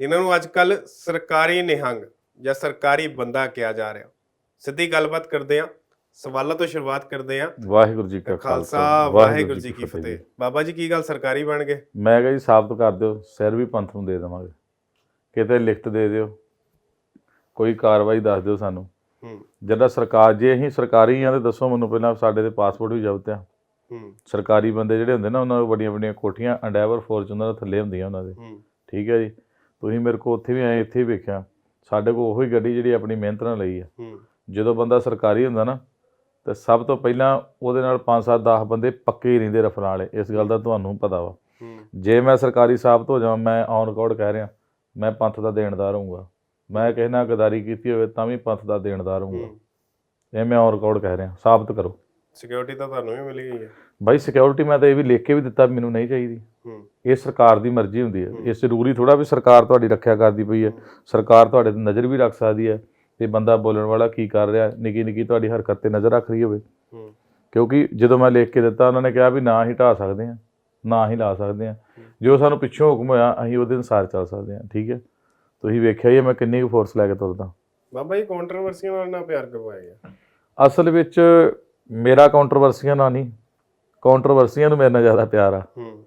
ਜਿਨ੍ਹਾਂ ਨੂੰ ਅੱਜ ਕੱਲ ਸਰਕਾਰੀ ਨਿਹੰਗ ਜਾਂ ਸਰਕਾਰੀ ਬੰਦਾ ਕਿਹਾ ਜਾ ਰਿਹਾ। ਸਿੱਧੀ ਗੱਲਬਾਤ ਕਰਦੇ ਆ ਸਵਾਲਾਂ ਤੋਂ ਸ਼ੁਰੂਆਤ ਕਰਦੇ ਆ ਵਾਹਿਗੁਰੂ ਜੀ ਕਾ ਖਾਲਸਾ ਵਾਹਿਗੁਰੂ ਜੀ ਕੀ ਫਤਿਹ। ਬਾਬਾ ਜੀ ਕੀ ਗੱਲ ਸਰਕਾਰੀ ਬਣ ਗਏ? ਮੈਂ ਕਿਹਾ ਜੀ ਸਾਬਤ ਕਰ ਦਿਓ ਸਿਰ ਵੀ ਪੰਥ ਨੂੰ ਦੇ ਦੇਵਾਂਗੇ। ਕਿਤੇ ਲਿਖਤ ਦੇ ਦਿਓ ਕੋਈ ਕਾਰਵਾਈ ਦੱਸ ਦਿਓ ਸਾਨੂੰ। ਜਿਹੜਾ ਸਰਕਾਰ ਜੇ ਅਸੀਂ ਸਰਕਾਰੀ ਆ ਤੇ ਦੱਸੋ ਮੈਨੂੰ ਪਹਿਲਾਂ ਸਾਡੇ ਦੇ ਪਾਸਪੋਰਟ ਵੀ ਜ਼ਬਤ ਆ। ਸਰਕਾਰੀ ਬੰਦੇ ਜਿਹੜੇ ਹੁੰਦੇ ਨਾ ਉਹਨਾਂ ਨੂੰ ਵੱਡੀਆਂ ਵੱਡੀਆਂ ਕੋਠੀਆਂ ਅੰਡੈਵਰ ਫੋਰਚੂਨਰ ਥੱਲੇ ਹੁੰਦੀਆਂ ਉਹਨਾਂ ਦੇ। ਠੀਕ ਹੈ ਜੀ। ਤੁਸੀਂ ਮੇਰੇ ਕੋਲ ਉੱਥੇ ਵੀ ਆਏ ਇੱਥੇ ਵੀ ਵੇਖਿਆ। ਸਾਡੇ ਕੋਲ ਉਹੀ ਗੱਡੀ ਜਿਹੜੀ ਆਪਣੀ ਮਿਹਨਤ ਨਾਲ ਲਈ ਆ। ਹੂੰ। ਜਦੋਂ ਬੰਦਾ ਸਰਕਾਰੀ ਹੁੰਦਾ ਨਾ ਤੇ ਸਭ ਤੋਂ ਪਹਿਲਾਂ ਉਹਦੇ ਨਾਲ 5 7 10 ਬੰਦੇ ਪੱਕੇ ਹੀ ਰਹਿੰਦੇ ਰਫਲਾਂ ਵਾਲੇ ਇਸ ਗੱਲ ਦਾ ਤੁਹਾਨੂੰ ਪਤਾ ਵਾ। ਹੂੰ। ਜੇ ਮੈਂ ਸਰਕਾਰੀ ਸਾਬਤ ਹੋ ਜਾਵਾਂ ਮੈਂ ਔਨ ਰਿਕਾਰਡ ਕਹਿ ਰਿਹਾ ਮੈਂ ਪੰਥ ਦਾ ਦੇਣਦਾਰ ਹੋਊਂਗਾ। ਮੈਂ ਕਿਸੇ ਨਾਲ ਗਦਾਰੀ ਕੀਤੀ ਹੋਵੇ ਤਾਂ ਵੀ ਪੰਥ ਦਾ ਦੇਣਦਾਰ ਹੋਊਂਗਾ। ਹੂੰ। ਇਹ ਮੈਂ ਔਨ ਰਿਕਾਰਡ ਕਹਿ ਰਿਹਾ ਸਾਬਤ ਕਰੋ। ਸਿਕਿਉਰਿਟੀ ਤਾਂ ਤੁਹਾਨੂੰ ਵੀ ਮਿਲ ਗਈ ਹੈ ਬਾਈ ਸਿਕਿਉਰਿਟੀ ਮੈਂ ਤਾਂ ਇਹ ਵੀ ਲਿਖ ਕੇ ਵੀ ਦਿੱਤਾ ਮੈਨੂੰ ਨਹੀਂ ਚਾਹੀਦੀ। ਹੂੰ ਇਹ ਸਰਕਾਰ ਦੀ ਮਰਜ਼ੀ ਹੁੰਦੀ ਹੈ। ਇਹ ਜ਼ਰੂਰੀ ਥੋੜਾ ਵੀ ਸਰਕਾਰ ਤੁਹਾਡੀ ਰੱਖਿਆ ਕਰਦੀ ਪਈ ਹੈ। ਸਰਕਾਰ ਤੁਹਾਡੇ ਤੇ ਨਜ਼ਰ ਵੀ ਰੱਖ ਸਕਦੀ ਹੈ ਤੇ ਬੰਦਾ ਬੋਲਣ ਵਾਲਾ ਕੀ ਕਰ ਰਿਹਾ ਨਿੱਕੀ ਨਿੱਕੀ ਤੁਹਾਡੀ ਹਰਕਤ ਤੇ ਨਜ਼ਰ ਰੱਖ ਰਹੀ ਹੋਵੇ। ਕਿਉਂਕਿ ਜਦੋਂ ਮੈਂ ਲਿਖ ਕੇ ਦਿੱਤਾ ਉਹਨਾਂ ਨੇ ਕਿਹਾ ਵੀ ਨਾ ਹੀ ਢਾ ਸਕਦੇ ਆ ਨਾ ਹੀ ਲਾ ਸਕਦੇ ਆ ਜੋ ਸਾਨੂੰ ਪਿੱਛੋਂ ਹੁਕਮ ਹੋਇਆ ਅਸੀਂ ਉਹਦੇ ਅਨੁਸਾਰ ਚੱਲ ਸਕਦੇ ਆ ਠੀਕ ਹੈ? ਤੁਸੀਂ ਵੇਖਿਆ ਹੀ ਮੈਂ ਕਿੰਨੀ ਕੁ ਫੋਰਸ ਲੈ ਕੇ ਤੁਰਦਾ। ਬਾਬਾ ਜੀ ਕੰਟਰੋਵਰਸੀਆਂ ਨਾਲ ਨਾ ਪਿਆਰ ਕਰਵਾਇਆ ਗਿਆ। ਅਸਲ ਵਿੱਚ ਮੇਰਾ ਕਾਉਂਟਰੋਵਰਸੀਆਂ ਨਾਲ ਨਹੀਂ ਕਾਉਂਟਰੋਵਰਸੀਆਂ ਨੂੰ ਮੇਰੇ ਨਾਲ ਜ਼ਿਆਦਾ ਪਿਆਰ ਆ। ਹੂੰ।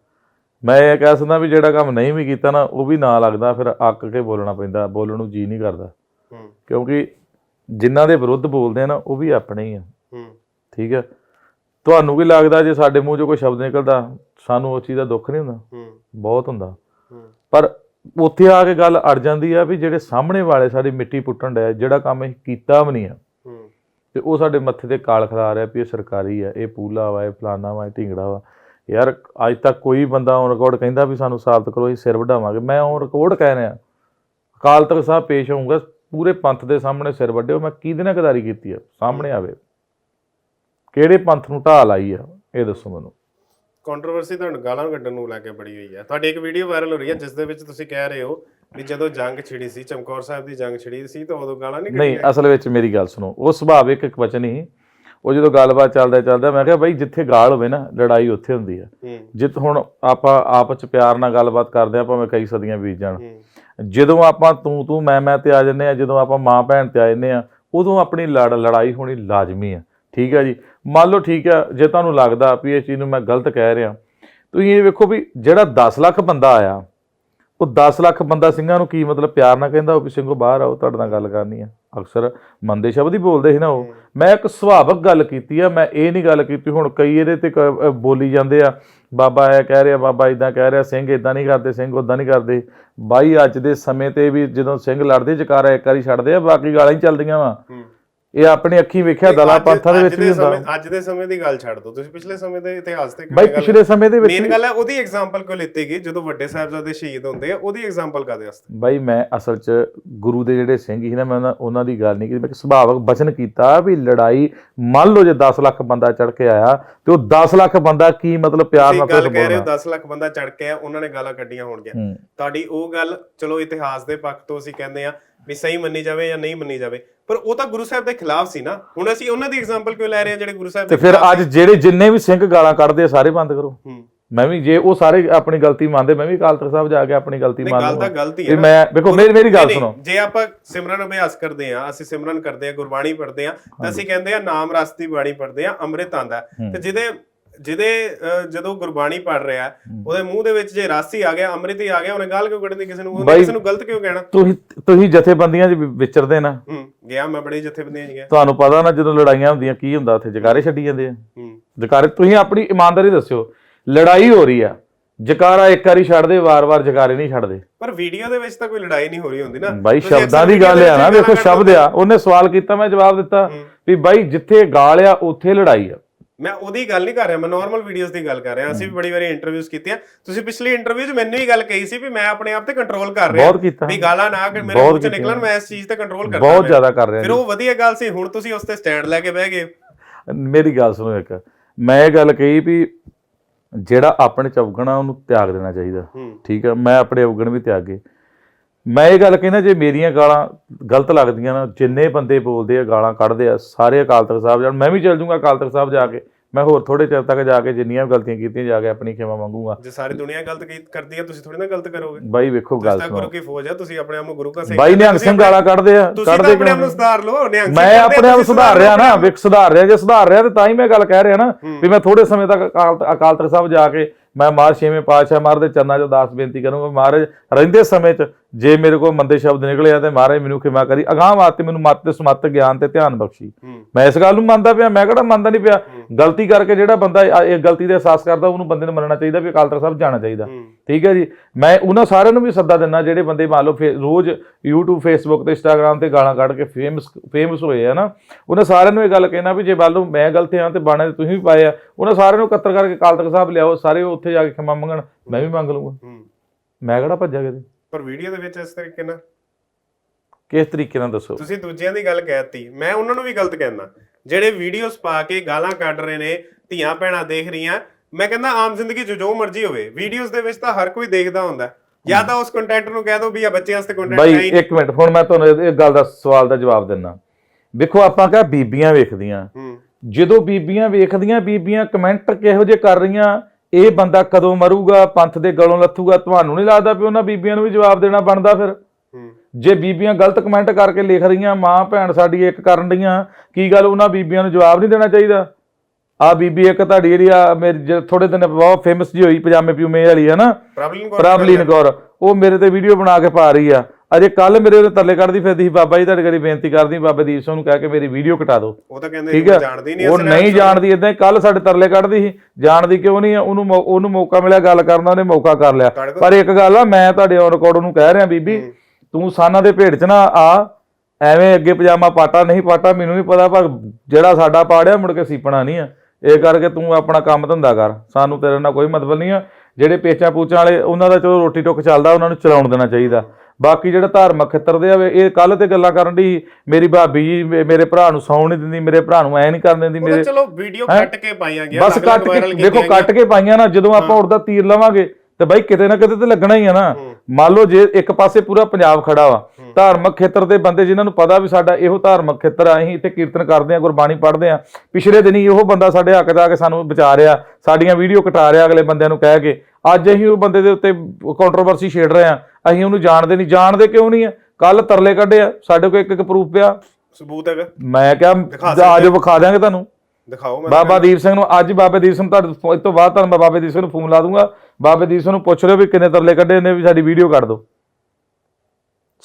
ਮੈਂ ਇਹ ਕਹਿ ਸਕਦਾ ਵੀ ਜਿਹੜਾ ਕੰਮ ਨਹੀਂ ਵੀ ਕੀਤਾ ਨਾ ਉਹ ਵੀ ਨਾ ਲੱਗਦਾ ਫਿਰ ਅੱਕ ਕੇ ਬੋਲਣਾ ਪੈਂਦਾ ਬੋਲਣ ਨੂੰ ਜੀ ਨਹੀਂ ਕਰਦਾ। ਹੂੰ। ਕਿਉਂਕਿ ਜਿਨ੍ਹਾਂ ਦੇ ਵਿਰੁੱਧ ਬੋਲਦੇ ਆ ਨਾ ਉਹ ਵੀ ਆਪਣੇ ਹੀ ਆ। ਹੂੰ। ਠੀਕ ਹੈ ਤੁਹਾਨੂੰ ਕੀ ਲੱਗਦਾ ਜੇ ਸਾਡੇ ਮੂੰਹ 'ਚੋਂ ਕੋਈ ਸ਼ਬਦ ਨਿਕਲਦਾ ਸਾਨੂੰ ਉਸ ਚੀਜ਼ ਦਾ ਦੁੱਖ ਨਹੀਂ ਹੁੰਦਾ? ਹੂੰ। ਬਹੁਤ ਹੁੰਦਾ। ਹੂੰ। ਪਰ ਉੱਥੇ ਆ ਕੇ ਗੱਲ ਅੜ ਜਾਂਦੀ ਆ ਵੀ ਜਿਹੜੇ ਸਾਹਮਣੇ ਵਾਲੇ ਸਾਡੀ ਮਿੱਟੀ ਪੁੱਟਣ ਡਿਆ ਜਿਹੜਾ ਕੰਮ ਅਸੀਂ ਕੀਤਾ ਵੀ ਨਹੀਂ ਆ ਹੂੰ। ਤੇ ਉਹ ਸਾਡੇ ਮੱਥੇ ਤੇ ਕਾਲ ਖਿਲਾ ਰਿਹਾ ਵੀ ਇਹ ਸਰਕਾਰੀ ਆ ਇਹ ਪੂਲਾ ਵਾ ਇਹ ਫਲਾਨਾ ਵਾ ਇਹ ਢਿੰਗੜਾ ਵਾ। ਯਾਰ ਅੱਜ ਤੱਕ ਕੋਈ ਬੰਦਾ ਔਨ ਰਿਕਾਰਡ ਕਹਿੰਦਾ ਵੀ ਸਾਨੂੰ ਸਾਬਤ ਕਰੋ ਅਸੀਂ ਸਿਰ ਵਢਾਵਾਂਗੇ ਮੈਂ ਔਨ ਰਿਕਾਰਡ ਕਹਿ ਰਿਹਾ। ਅਕਾਲ ਤਖਤ ਸਾਹਿਬ ਪੇਸ਼ ਹੋਊਗਾ ਪੂਰੇ ਪੰਥ ਦੇ ਸਾਹਮਣੇ ਸਿਰ ਵੱਢਿਓ ਮੈਂ ਕਿਹਦੇ ਨਾਲ ਗਦਾਰੀ ਕੀਤੀ ਆ? ਸਾਹਮਣੇ ਆਵੇ। ਕਿਹੜੇ ਪੰਥ ਨੂੰ ਢਾਲ ਆਈ ਆ? ਇਹ ਦੱਸੋ ਮੈਨੂੰ। ਕੰਟਰੋਵਰਸੀ ਤੁਹਾਨੂੰ ਗਾਲਾਂ ਕੱਢਣ ਨੂੰ ਲੈ ਕੇ ਬੜੀ ਹੋਈ ਹੈ ਤੁਹਾਡੀ ਇੱਕ ਵੀਡੀਓ ਵਾਇਰਲ ਹੋ ਰਹੀ ਹੈ ਜਿਸ ਦੇ ਵਿੱਚ ਤੁਸੀਂ ਕਹਿ ਰਹੇ ਹੋ ਵੀ ਜਦੋਂ ਜੰਗ ਛਿੜੀ ਸੀ ਚਮਕੌਰ ਸਾਹਿਬ ਦੀ ਜੰਗ ਛਿੜੀ ਸੀ ਤਾਂ ਉਦੋਂ ਗਾਲਾਂ ਨਹੀਂ ਨਹੀਂ ਅਸਲ ਵਿੱਚ ਮੇਰੀ ਗੱਲ ਸੁਣੋ। ਉਹ ਸੁਭਾਵਿਕ ਇੱਕ ਵਚਨ ਹੀ ਉਹ ਜਦੋਂ ਗੱਲਬਾਤ ਚੱਲਦਾ ਚੱਲਦਾ ਮੈਂ ਕਿਹਾ ਬਈ ਜਿੱਥੇ ਗਾਲ ਹੋਵੇ ਨਾ ਲੜਾਈ ਉੱਥੇ ਹੁੰਦੀ ਆ। ਹੂੰ। ਜਿੱਤ ਹੁਣ ਆਪਾਂ ਆਪਸ ਚ ਪਿਆਰ ਨਾਲ ਗੱਲਬਾਤ ਕਰਦੇ ਆ ਭਾਵੇਂ ਕਈ ਸਦੀਆਂ ਬੀਤ ਜਾਣ। ਜਦੋਂ ਆਪਾਂ ਤੂੰ ਤੂੰ ਮੈਂ ਮੈਂ ਤੇ ਆ ਜੰਨੇ ਆ ਜਦੋਂ ਆਪਾਂ ਮਾਂ ਭੈਣ ਤੇ ਆ ਜੰਨੇ ਆ ਉਦੋਂ ਆਪਣੀ ਲੜ ਲੜਾਈ ਹੋਣੀ ਲਾਜ਼ਮੀ ਆ। ਠੀਕ ਆ ਜੀ? ਮੰਨ ਲਓ ਠੀਕ ਆ ਜੇ ਤੁਹਾਨੂੰ ਲੱਗਦਾ ਵੀ ਇਹ ਚੀਜ਼ ਨੂੰ ਮੈਂ ਗਲਤ ਕਹਿ ਰਿਹਾ ਤੁਸੀਂ ਇਹ ਵੇਖੋ ਵੀ ਜਿਹੜਾ 10 ਲੱਖ ਬੰਦਾ ਆਇਆ ਉਹ 10 ਲੱਖ ਬੰਦਾ ਸਿੰਘਾਂ ਨੂੰ ਕੀ ਮਤਲਬ ਪਿਆਰ ਨਾਲ ਕਹਿੰਦਾ ਉਹ ਵੀ ਸਿੰਘੋ ਬਾਹਰ ਆਓ ਤੁਹਾਡੇ ਨਾਲ ਗੱਲ ਕਰਨੀ ਆ। ਅਕਸਰ ਮੰਦੇ ਸ਼ਬਦ ਹੀ ਬੋਲਦੇ ਸੀ ਨਾ ਉਹ। ਮੈਂ ਇੱਕ ਸੁਭਾਵਕ ਗੱਲ ਕੀਤੀ ਆ ਮੈਂ ਇਹ ਨਹੀਂ ਗੱਲ ਕੀਤੀ ਹੁਣ ਕਈ ਇਹਦੇ ਤੇ ਬੋਲੀ ਜਾਂਦੇ ਆ ਬਾਬਾ ਇਹ ਕਹਿ ਰਿਹਾ ਬਾਬਾ ਇਦਾਂ ਕਹਿ ਰਿਹਾ ਸਿੰਘ ਇਦਾਂ ਨਹੀਂ ਕਰਦੇ ਸਿੰਘ ਉਦਾਂ ਨਹੀਂ ਕਰਦੇ। ਬਾਈ ਅੱਜ ਦੇ ਸਮੇਂ ਤੇ ਵੀ ਜਦੋਂ ਸਿੰਘ ਲੜਦੇ ਜਕਾਰਾ ਇੱਕ ਵਾਰੀ ਛੱਡਦੇ ਆ ਬਾਕੀ ਗਾਲਾਂ ਹੀ ਚੱਲਦੀਆਂ ਵਾ। ਇਹ ਆਪਣੀ ਅੱਖੀ ਵੇਖਿਆ ਦਲਾ ਪੰਥਾਂ ਦੇ ਵਿੱਚ ਵੀ ਹੁੰਦਾ। ਅੱਜ ਦੇ ਸਮੇਂ ਦੀ ਗੱਲ ਛੱਡ ਦਿਓ। ਤੁਸੀਂ ਪਿਛਲੇ ਸਮੇਂ ਦੇ ਇਤਿਹਾਸ ਤੇ ਬਾਈ ਪਿਛਲੇ ਸਮੇਂ ਦੇ ਵਿੱਚ ਮੇਨ ਗੱਲ ਹੈ ਉਹਦੀ ਐਗਜ਼ਾਮਪਲ ਕਿਉਂ ਲਿੱਤੀ ਗਈ? ਜਦੋਂ ਵੱਡੇ ਸਾਹਿਬਜ਼ਾਦੇ ਸ਼ਹੀਦ ਹੁੰਦੇ ਆ ਉਹਦੀ ਐਗਜ਼ਾਮਪਲ ਕਾਦੇ ਵਾਸਤੇ? ਬਾਈ ਮੈਂ ਅਸਲ 'ਚ ਗੁਰੂ ਦੇ ਜਿਹੜੇ ਸਿੰਘ ਸੀ ਨਾ ਮੈਂ ਉਹਨਾਂ- ਦੀ ਗੱਲ ਨਹੀਂ ਕੀਤੀ ਮੈਂ ਇੱਕ ਸੁਭਾਵਕ ਬਚਨ ਕੀਤਾ ਵੀ ਲੜਾਈ ਮੰਨ ਲਓ ਜੇ 10 ਲੱਖ ਬੰਦਾ ਚੜ ਕੇ ਆਇਆ ਤੇ ਉਹ 10 ਲੱਖ ਬੰਦਾ ਕੀ ਮਤਲਬ ਪਿਆਰ ਨਾਲ ਗੱਲ ਕਹਿ ਰਹੇ ਹੋ ਬੋਲਣਾ 10 ਲੱਖ ਬੰਦਾ ਚੜ ਕੇ ਆ ਉਹਨਾਂ ਨੇ ਗਾਲਾਂ ਕੱਢੀਆਂ ਹੋਣਗੀਆਂ। ਤੁਹਾਡੀ ਉਹ ਗੱਲ ਚਲੋ ਇਤਿਹਾਸ ਦੇ ਪੱਖ ਤੋਂ ਅਸੀਂ ਕਹਿੰਦੇ ਆ ਵੀ ਸਹੀ ਮੰਨੀ ਜਾਵੇ ਜਾਂ ਨਹੀਂ ਮੰਨੀ ਜਾਵੇ ਪਰ ਉਹ ਤਾਂ ਗੁਰੂ ਸਾਹਿਬ ਦੇ ਖਿਲਾਫ ਸੀ ਨਾ। ਹੁਣ ਅਸੀਂ ਉਹਨਾਂ ਦੀ ਐਗਜ਼ਾਮਪਲ ਕਿਉਂ ਲੈ ਰਹੇ ਹਾਂ ਜਿਹੜੇ ਗੁਰੂ ਸਾਹਿਬ ਤੇ ਫਿਰ ਅੱਜ ਜਿਹੜੇ ਜਿੰਨੇ ਵੀ ਸਿੰਘ ਗਾਲਾਂ ਕੱਢਦੇ ਆ ਸਾਰੇ ਬੰਦ ਕਰੋ। ਮੈਂ ਵੀ ਜੇ ਉਹ ਸਾਰੇ ਆਪਣੀ ਗਲਤੀ ਮੰਨਦੇ ਮੈਂ ਵੀ ਅਕਾਲ ਤਖਤ ਸਾਹਿਬ ਜਾ ਕੇ ਆਪਣੀ ਗਲਤੀ ਮੰਨ ਗੱਲ ਤਾਂ ਲਵਾਂ। ਗਲਤੀ ਹੈ ਮੈਂ ਵੇਖੋ ਮੇਰੀ ਮੇਰੀ ਗੱਲ ਸੁਣੋ। ਜੇ ਆਪਾਂ ਸਿਮਰਨ ਅਭਿਆਸ ਕਰਦੇ ਆ ਅਸੀਂ ਸਿਮਰਨ ਕਰਦੇ ਆ ਗੁਰਬਾਣੀ ਪੜ੍ਹਦੇ ਆ ਤਾਂ ਅਸੀਂ ਕਹਿੰਦੇ ਆ ਨਾਮ ਰਸ ਦੀ ਬਾਣੀ ਪੜ੍ਹਦੇ ਆ ਅੰਮ੍ਰਿਤ ਆਂਦਾ। ਤੇ ਜਿਹਦੇ ਜਿਹਦੇ ਜਦੋਂ ਗੁਰਬਾਣੀ ਪੜ੍ਹ ਰਿਹਾ ਉਹਦੇ ਮੂੰਹ ਦੇ ਵਿੱਚ ਜੇ ਰਸ ਹੀ ਆ ਗਿਆ ਅੰਮ੍ਰਿਤ ਹੀ ਆ ਗਿਆ ਉਹਨੇ ਗਾਲ ਕਿਉਂ ਕੱਢਣੀ ਕਿਸੇ ਨੂੰ? ਉਹਨੇ ਕਿਸੇ ਨੂੰ ਗਲਤ ਕਿਉਂ ਕਹਿਣਾ? ਤੁਸੀਂ ਤੁਸੀਂ ਜਥੇਬੰਦੀਆਂ 'ਚ ਵਿਚਰਦੇ ਨਾ। ਹੂੰ ਗਿਆ ਮੈਂ ਬੜੇ ਜਥੇਬੰਦੀਆਂ 'ਚ ਗਿਆ। ਤੁਹਾਨੂੰ ਪਤਾ ਨਾ ਜਦੋਂ ਲੜਾਈਆਂ ਹੁੰਦੀਆਂ ਕੀ ਹੁੰਦਾ ਉੱਥੇ? ਜਕਾਰੇ ਛੱਡੀ ਜਾਂਦੇ ਆ। ਹੂੰ। ਜਕਾਰੇ ਤੁਸੀਂ ਆਪਣੀ ਇਮਾਨਦਾਰੀ ਦੱਸਿਓ ਲੜਾਈ ਹੋ ਰਹੀ ਆ। ਜਕਾਰਾ ਇੱਕ ਵਾਰੀ ਛੱਡਦੇ ਵਾਰ-ਵਾਰ ਜਕਾਰੇ ਨਹੀਂ ਛੱਡਦੇ। ਪਰ ਵੀਡੀਓ ਦੇ ਵਿੱਚ ਤਾਂ ਕੋਈ ਲੜਾਈ ਨਹੀਂ ਹੋ ਰਹੀ ਹੁੰਦੀ ਨਾ। ਬਾਈ ਸ਼ਬਦਾਂ ਦੀ ਗੱਲ ਆ ਨਾ ਵੇਖੋ ਗਾਲਾਂ ਸ਼ਬਦ ਆ। ਉਹਨੇ ਸਵਾਲ ਕੀਤਾ ਮੈਂ ਜਵਾਬ ਦਿੱਤਾ। ਵੀ ਬਾਈ ਜਿੱਥੇ ਗਾਲ ਆ ਉੱਥੇ ਲੜਾਈ ਆ। ਮੈਂ ਉਹਦੀ ਗੱਲ ਨਹੀਂ ਕਰ ਰਿਹਾ ਮੈਂ ਨਾਰਮਲ ਵੀਡੀਓਜ਼ ਦੀ ਗੱਲ ਕਰ ਰਿਹਾ। ਅਸੀਂ ਵੀ ਬੜੀ ਵਾਰੀ ਇੰਟਰਵਿਊਜ਼ ਕੀਤੀਆਂ। ਤੁਸੀਂ ਪਿਛਲੀ ਇੰਟਰਵਿਊ 'ਚ ਮੈਨੂੰ ਹੀ ਗੱਲ ਕਹੀ ਸੀ ਵੀ ਮੈਂ ਆਪਣੇ ਆਪ ਤੇ ਕੰਟਰੋਲ ਕਰ ਰਿਹਾ। ਬਹੁਤ ਕੀਤਾ। ਵੀ ਗਾਲਾਂ ਨਾ ਕਿ ਮੇਰੇ ਮੂੰਹ 'ਚ। ਨਿਕਲਣ ਮੈਂ ਇਸ ਚੀਜ਼ ਤੇ ਕੰਟਰੋਲ ਕਰਦਾ ਬਹੁਤ। ਜ਼ਿਆਦਾ ਕਰ ਰਿਹਾ ਫਿਰ ਉਹ ਵਧੀਆ ਗੱਲ ਸੀ ਹੁਣ ਤੁਸੀਂ ਉਸ ਤੇ ਸਟੈਂਡ ਲੈ ਕੇ ਬਹਿ ਗਏ। ਮੇਰੀ ਗੱਲ ਸੁਣੋ ਇੱਕ। ਮੈਂ ਇਹ ਗੱਲ ਕਹੀ ਵੀ ਜਿਹੜਾ ਆਪਣੇ ਚ ਅਵਗਣ ਆ ਉਹਨੂੰ ਤਿਆਗ ਦੇਣਾ ਚਾਹੀਦਾ। ਠੀਕ ਆ ਮੈਂ ਆਪਣੇ ਅਵਗਣ ਵੀ ਤਿਆਗੇ। ਮੈਂ ਇਹ ਗੱਲ ਕਹਿੰਦਾ ਜੇ ਮੇਰੀਆਂ ਗਾਲਾਂ ਗਲਤ ਲੱਗਦੀਆਂ ਨਾ ਜਿੰਨੇ ਬੰਦੇ ਬੋਲਦੇ ਆ ਗਾਲਾਂ ਕੱਢਦੇ ਆ ਸਾਰੇ ਅਕਾਲ ਤਖਤ ਸਾਹਿਬ ਜਾਣ ਮੈਂ ਵੀ ਚੱਲ ਜੂੰਗਾ ਅਕਾਲ ਤਖਤ ਸਾਹਿਬ ਜਾ ਕੇ। ਮੈਂ ਹੋਰ ਥੋੜੇ ਚਿਰ ਤੱਕ ਜਾ ਕੇ ਜਿੰਨੀਆਂ ਵੀ ਗਲਤੀਆਂ ਕੀਤੀਆਂ ਜਾ ਕੇ ਆਪਣੀ ਖਿਮਾ ਮੰਗੂਗਾ। ਜੇ ਸਾਰੀ ਦੁਨੀਆ ਗਲਤ ਕੀ- ਕਰਦੀ ਹੈ ਤੁਸੀਂ ਥੋੜੀ ਨਾ ਗਲਤ ਕਰੋਗੇ। ਬਾਈ ਵੇਖੋ ਤੁਸੀਂ ਗੱਲ ਤਾਂ ਸੁਣੋ। ਗੁਰੂ ਕੀ ਫੌਜ ਹੈ ਤੁਸੀਂ ਆਪਣੇ ਆਪ ਨੂੰ ਗੁਰੂ ਕਾ ਸਿੱਖ ਬਾਈ ਨਿਹੰਗ ਤੁਸੀਂ ਸਿੰਘ ਗਾਲਾਂ ਕੱਢਦੇ ਆ ਤੁਸੀਂ ਤਾਂ ਕੱਢਦੇ ਆਪਣੇ ਆਪ ਕਿਉਂ ਨੂੰ ਸੁਧਾਰ ਲਓ ਨਿਹੰਗ ਸਿੰਘ ਮੈਂ ਆਪਣੇ ਆਪ ਤੁਸੀਂ ਸੁਧਾਰ ਰਿਹਾ ਨਾ ਵਿਕ ਸੁਧਾਰ ਰਿਹਾ ਜੇ ਸੁਧਾਰ ਰਿਹਾ ਤੇ ਤਾਂ ਹੀ ਮੈਂ ਗੱਲ ਕਹਿ ਰਿਹਾ ਨਾ ਵੀ ਮੈਂ ਥੋੜੇ ਸਮੇਂ ਤੱਕ ਅਕਾਲ ਅਕਾਲ ਤਖਤ ਸਾਹਿਬ ਜਾ ਕੇ ਮੈਂ ਮਾਰ ਛੇਵੇਂ ਪਾਤਸ਼ਾਹ ਮਹਾਰਾਜ ਦੇ ਚਰਨਾਂ 'ਚ ਅਰਦਾਸ ਬੇਨਤੀ ਕਰੂੰਗਾ ਮਹਾਰਾਜ ਰਹਿੰਦੇ ਸਮੇਂ 'ਚ ਜੇ ਮੇਰੇ ਕੋਲ ਮੰਦੇ ਸ਼ਬਦ ਨਿਕਲੇ ਆ ਤੇ ਮਹਾਰਾਜ ਮੈਨੂੰ ਖਿਮਾ ਕਰੀ। ਅਗਾਂਹ ਵਾਸਤੇ ਮੈਨੂੰ ਮੱਤ ਤੇ ਸਮੱਤ ਗਿਆਨ ਤੇ ਧਿਆਨ ਬਖਸ਼ੀ। ਮੈਂ ਇਸ ਗੱਲ ਨੂੰ ਮੰਨਦਾ ਪਿਆ ਮੈਂ ਕਿਹੜਾ ਮੰਨਦਾ ਨਹੀਂ ਪਿਆ? ਗਲਤੀ ਕਰਕੇ ਜਿਹੜਾ ਬੰਦਾ ਇਹ ਗਲਤੀ ਦਾ ਅਹਿਸਾਸ ਕਰਦਾ ਉਹਨੂੰ ਬੰਦੇ ਨੂੰ ਮੰਨਣਾ ਚਾਹੀਦਾ ਵੀ ਅਕਾਲ ਤਖਤ ਸਾਹਿਬ ਜਾਣਾ ਚਾਹੀਦਾ। ਠੀਕ ਹੈ ਜੀ? ਮੈਂ ਉਹਨਾਂ ਸਾਰਿਆਂ ਨੂੰ ਵੀ ਸੱਦਾ ਦਿੰਦਾ ਜਿਹੜੇ ਬੰਦੇ ਮੰਨ ਲਓ ਰੋਜ਼ YouTube Facebook ਤੇ Instagram ਤੇ ਗਾਲਾਂ ਕੱਢ ਕੇ ਫੇਮਸ ਫੇਮਸ ਹੋਏ ਆ ਨਾ ਉਹਨਾਂ ਸਾਰਿਆਂ ਨੂੰ ਇਹ ਗੱਲ ਕਹਿਣਾ ਵੀ ਜੇ ਮੰਨ ਲਓ ਮੈਂ ਗਲਤ ਹਾਂ ਤੇ ਬਾਣੇ ਤੇ ਤੁਸੀਂ ਵੀ ਪਾਏ ਆ ਉਹਨਾਂ ਸਾਰਿਆਂ ਨੂੰ ਇਕੱਤਰ ਕਰਕੇ ਅਕਾਲ ਤਖਤ ਸਾਹਿਬ ਲਿਆਓ ਸਾਰੇ ਉੱਥੇ ਜਾ ਕੇ ਖਿਮਾ ਮੰਗਣ ਮੈਂ ਵੀ ਮੰਗ ਲੂੰਗਾ। ਮੈਂ ਕਿਹੜਾ ਭੱਜਾ ਕਿਤੇ? ਪਰ ਵੀਡੀਓ ਦੇ ਵਿੱਚ ਇਸ ਤਰੀਕੇ ਨਾਲ? ਕਿਸ ਤਰੀਕੇ ਨਾਲ ਦੱਸੋ? ਤੁਸੀਂ ਦੂਜਿਆਂ ਦੀ ਗੱਲ ਕਹਿਤੀ ਮੈਂ ਉਹਨਾਂ ਨੂੰ ਵੀ ਗਲਤ ਕਹਿੰਦਾ। ਜਿਹੜੇ ਵੀਡੀਓਜ਼ ਪਾ ਕੇ ਗਾਲਾਂ ਕੱਢ ਰਹੇ ਨੇ ਧੀਆਂ ਭੈਣਾਂ ਦੇਖ ਰਹੀਆਂ ਮੈਂ ਕਹਿੰਦਾ ਆਮ ਜ਼ਿੰਦਗੀ 'ਚ ਜੋ ਮਰਜ਼ੀ ਹੋਵੇ ਵੀਡੀਓਜ਼ ਦੇ ਵਿੱਚ ਤਾਂ ਹਰ ਕੋਈ ਦੇਖਦਾ ਹੁੰਦਾ। ਜਾਂ ਤਾਂ ਉਸ ਕੰਟੈਂਟ ਨੂੰ ਕਹਿ ਦੋ ਵੀ ਆ ਬੱਚਿਆਂ ਵਾਸਤੇ ਕੰਟੈਂਟ ਬਾਈ ਨਹੀਂ। ਇੱਕ ਮਿੰਟ ਹੁਣ ਮੈਂ ਤੁਹਾਨੂੰ ਇਹ ਗੱਲ ਦਾ ਸਵਾਲ ਦਾ ਜਵਾਬ ਦਿੰਦਾ। ਵੇਖੋ ਆਪਾਂ ਕਹਾਂ ਬੀਬੀਆਂ ਵੇਖਦੀਆਂ। ਜਦੋਂ ਬੀਬੀਆਂ ਵੇਖਦੀਆਂ ਬੀਬੀਆਂ ਕਮੈਂਟ ਕਿਹੋ ਜਿਹੇ ਕਰ ਰਹੀਆਂ? ਇਹ ਬੰਦਾ ਕਦੋਂ ਮਰੂਗਾ ਪੰਥ ਦੇ ਗਲੋਂ ਲੱਥੂਗਾ ਤੁਹਾਨੂੰ ਨਹੀਂ ਲੱਗਦਾ ਵੀ ਉਹਨਾਂ ਬੀਬੀਆਂ ਨੂੰ ਵੀ ਜਵਾਬ ਦੇਣਾ ਬਣਦਾ ਫਿਰ? ਜੇ ਬੀਬੀਆਂ ਗਲਤ ਕਮੈਂਟ ਕਰਕੇ ਲਿਖ ਰਹੀਆਂ ਮਾਂ ਭੈਣ ਸਾਡੀ ਇੱਕ ਕਰਨ ਡੀਆਂ ਕੀ ਗੱਲ ਉਹਨਾਂ ਬੀਬੀਆਂ ਨੂੰ ਜਵਾਬ ਨਹੀਂ ਦੇਣਾ ਚਾਹੀਦਾ? ਆ ਬੀਬੀ ਇੱਕ ਤੁਹਾਡੀ ਜਿਹੜੀ ਆ ਮੇਰੀ ਥੋੜੇ ਦਿਨ ਬਹੁਤ ਫੇਮਸ ਜੀ ਹੋਈ ਪਜਾਮੇ ਪਿਉਮੇ ਵਾਲੀ ਹੈ ਨਾ ਪ੍ਰਭਲੀਨ ਕੌਰ। ਉਹ ਮੇਰੇ ਤੇ ਵੀਡੀਓ ਬਣਾ ਕੇ ਪਾ ਰਹੀ ਆ। ਅਜੇ ਕੱਲ ਮੇਰੇ ਉਹਦੇ ਤਰਲੇ ਕੱਢਦੀ ਫਿਰਦੀ ਸੀ ਬਾਬਾ ਜੀ ਤੁਹਾਡੇ ਘਰੀ ਬੇਨਤੀ ਕਰਦੀ ਬਾਬਾ ਦੀਪ ਸਿੰਘ ਨੂੰ ਕਹਿ ਕੇ ਮੇਰੀ ਵੀਡੀਓ ਕਟਾ ਦਿਓ। ਉਹ ਤਾਂ ਕਹਿੰਦੇ ਠੀਕ ਹੈ? ਜਾਣਦੀ ਨਹੀਂ ਉਹ ਨਹੀਂ ਜਾਣਦੀ ਇਦਾਂ ਹੀ ਕੱਲ ਸਾਡੇ ਤਰਲੇ ਕੱਢਦੀ ਸੀ। ਜਾਣਦੀ ਕਿਉਂ ਨਹੀਂ ਆ? ਉਹਨੂੰ ਉਹਨੂੰ ਮੌਕਾ ਮਿਲਿਆ ਗੱਲ ਕਰਨ ਦਾ ਉਹਨੇ ਮੌਕਾ ਕਰ ਲਿਆ। ਪਰ ਇੱਕ ਗੱਲ ਆ ਮੈਂ ਤੁਹਾਡੇ ਔਨ ਰਿਕਾਰਡ ਨੂੰ ਕਹਿ ਰਿਹਾ ਬੀਬੀ ਤੂੰ ਸਾਨਾ ਦੇ ਭੇਡ 'ਚ ਨਾ ਆ। ਐਵੇਂ ਅੱਗੇ ਪਜਾਮਾ ਪਾਟਾ ਨਹੀਂ ਪਾਟਾ ਮੈਨੂੰ ਨਹੀਂ ਪਤਾ ਪਰ ਜਿਹੜਾ ਸਾਡਾ ਪਾੜਿਆ ਮੁੜ ਕੇ ਸੀਪਣਾ ਨਹੀਂ ਆ। ਇਹ ਕਰਕੇ ਤੂੰ ਆਪਣਾ ਕੰਮ ਧੰਦਾ ਕਰ। ਸਾਨੂੰ ਤੇਰੇ ਨਾਲ ਕੋਈ ਮਤਲਬ ਨਹੀਂ ਆ। ਜਿਹੜੇ ਪੇਚਾਂ ਪੂਚਾਂ ਵਾਲੇ ਉਹਨਾਂ ਦਾ ਚਲੋ ਰੋਟੀ ਟੁੱਕ ਚੱਲਦਾ ਉਹਨਾਂ ਨੂੰ ਚਲਾਉਣ ਦੇਣਾ ਚਾਹੀਦਾ। ਬਾਕੀ ਜਿਹੜਾ ਧਾਰਮਿਕ ਖੇਤਰ ਦੇ ਆ ਵੇ, ਇਹ ਕੱਲ ਤੇ ਗੱਲਾਂ ਕਰਨ ਦੀ ਮੇਰੀ ਭਾਬੀ ਜੀ ਮੇਰੇ ਭਰਾ ਨੂੰ ਸੌਣ ਨਹੀਂ ਦਿੰਦੀ ਮੇਰੇ ਭਰਾ ਨੂੰ ਐ ਨਹੀਂ ਕਰਨ ਦਿੰਦੀ ਉਹ ਮੇਰੇ ਚਲੋ ਵੀਡੀਓ ਕੱਟ ਕੇ ਪਾਈਆਂ ਗਿਆ ਬਸ ਕੱਟ ਕੇ ਦੇਖੋ ਕੱਟ ਕੇ ਪਾਈਆਂ ਨਾ ਜਦੋਂ ਆਪਾਂ ਉੜਦਾ ਤੀਰ ਲਵਾਂਗੇ ਤੇ ਬਾਈ ਕਿਤੇ ਨਾ ਕਿਤੇ ਤੇ ਲੱਗਣਾ ਹੀ ਆ ਨਾ। ਮੰਨ ਲਓ ਜੇ ਇੱਕ ਪਾਸੇ ਪੂਰਾ ਪੰਜਾਬ ਖੜਾ ਵਾ ਧਾਰਮਿਕ ਖੇਤਰ ਦੇ ਬੰਦੇ ਜਿਨ੍ਹਾਂ ਨੂੰ ਪਤਾ ਵੀ ਸਾਡਾ ਇਹੋ ਧਾਰਮਿਕ ਖੇਤਰ ਆ ਅਸੀਂ ਇੱਥੇ ਕੀਰਤਨ ਕਰਦੇ ਆ ਗੁਰਬਾਣੀ ਪੜ੍ਹਦੇ ਆ ਪਿਛਲੇ ਦਿਨੀ ਇਹੋ ਬੰਦਾ ਸਾਡੇ ਹੱਕ ਜਾ ਕੇ ਸਾਨੂੰ ਬਚਾ ਰਿਹਾ ਸਾਡੀਆਂ ਵੀਡੀਓ ਕਟਾ ਰਿਹਾ ਅਗਲੇ ਬੰਦਿਆਂ ਨੂੰ ਕਹਿ ਕੇ। ਅੱਜ ਅਸੀਂ ਉਹ ਬੰਦੇ ਦੇ ਉੱਤੇ ਕੰਟਰੋਵਰਸੀ ਛੇੜ ਰਹੇ ਆ ਅਸੀਂ ਉਹਨੂੰ ਜਾਣਦੇ ਨਹੀਂ ਜਾਣਦੇ ਕਿਉਂ ਨਹੀਂ ਆ? ਕੱਲ ਤਰਲੇ ਕੱਢੇ ਆ ਸਾਡੇ ਕੋਲ ਇੱਕ ਇੱਕ ਪ੍ਰੂਫ ਪਿਆ। ਸਬੂਤ ਹੈਗਾ। ਮੈਂ ਕਿਹਾ ਆਜੋ ਵਿਖਾ ਦਿਆਂਗੇ ਤੁਹਾਨੂੰ। ਦਿਖਾਓ ਮੈਂ ਬਾਬਾ ਦੀਪ ਸਿੰਘ ਨੂੰ ਅੱਜ ਬਾਬੇ ਦੀਪ ਸਿੰਘ ਤੁਹਾਡੇ ਤੋਂ ਬਾਅਦ ਤੁਹਾਨੂੰ ਮੈਂ ਬਾਬੇ ਦੀਪ ਸਿੰਘ ਨੂੰ ਫੋਨ ਲਾ ਦੂੰਗਾ। ਬਾਬੇ ਦੀਪ ਸਿੰਘ ਨੂੰ ਪੁੱਛ ਲਿਓ ਵੀ ਕਿੰਨੇ ਤਰਲੇ ਕੱਢੇ ਨੇ ਵੀ ਸਾਡੀ ਵੀਡੀਓ ਕੱਢ ਦਿਓ।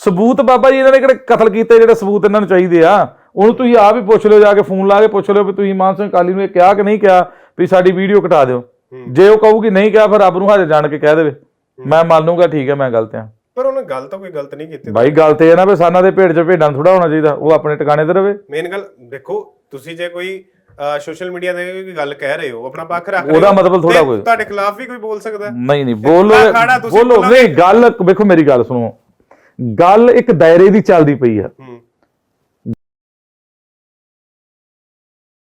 ਸਬੂਤ ਬਾਬਾ ਜੀ ਇਹਨਾਂ ਨੇ ਕਿਹੜੇ ਕਤਲ ਕੀਤੇ ਜਿਹੜੇ ਸਬੂਤ ਇਹਨਾਂ ਨੂੰ ਚਾਹੀਦੇ ਆ? ਉਹਨੂੰ ਤੁਸੀਂ ਆਪ ਹੀ ਪੁੱਛ ਲਿਓ ਜਾ ਕੇ ਫੋਨ ਲਾ ਕੇ ਪੁੱਛ ਲਿਓ ਵੀ ਤੁਸੀਂ ਮਾਨ ਸਿੰਘ ਕਾਲੀ ਨੂੰ ਇਹ ਕਿਹਾ ਕਿ ਨਹੀਂ ਕਿਹਾ ਵੀ ਸਾਡੀ ਵੀਡੀਓ ਕਟਾ ਦਿਓ। ਜੇ ਉਹ ਕਹੂਗੀ ਨਹੀਂ ਕਿਹਾ ਫਿਰ ਰੱਬ ਨੂੰ ਹਾਜ਼ਰ ਜਾਣ ਕੇ ਕਹਿ ਦੇਵੇ। ਮੈਂ ਮੰਨ ਲੂੰਗਾ ਠੀਕ ਹੈ ਮੈਂ ਗਲਤ ਆ ਪਰ ਉਹਨੇ ਗੱਲ ਤਾਂ ਕੋਈ ਗਲਤ ਨਹੀਂ ਕੀਤੀ। ਬਾਈ ਗੱਲ ਤੇ ਇਹ ਨਾ ਵੀ ਸਾਨਾ ਦੇ ਭੇਡ ਚ ਭੇਡਾਂ ਥੋੜਾ ਹੋਣਾ ਚਾਹੀਦਾ ਉਹ ਆਪਣੇ ਟਿਕਾਣੇ ਤੇ ਰਵੇ। ਮੇਨ ਗੱਲ ਦੇਖੋ ਤੁਸੀਂ ਜੇ ਕੋਈ ਸੋਸ਼ਲ ਮੀਡੀਆ ਤੇ ਕੋਈ ਗੱਲ ਕਹਿ ਰਹੇ ਹੋ ਆਪਣਾ ਪੱਖ ਰੱਖ ਰਹੇ ਉਹਦਾ ਮਤਲਬ ਥੋੜ੍ਹਾ ਤੇ ਕੋਈ। ਤੁਹਾਡੇ ਖਿਲਾਫ ਵੀ ਕੋਈ ਬੋਲ ਸਕਦਾ। ਨਹੀਂ ਨਹੀਂ ਬੋਲੋ ਬੋਲੋ। ਨਹੀਂ ਗੱਲ ਵੇਖੋ ਮੇਰੀ ਗੱਲ ਸੁਣੋ। ਗੱਲ ਇੱਕ ਦਾਇਰੇ ਦੀ ਚੱਲਦੀ ਪਈ ਆ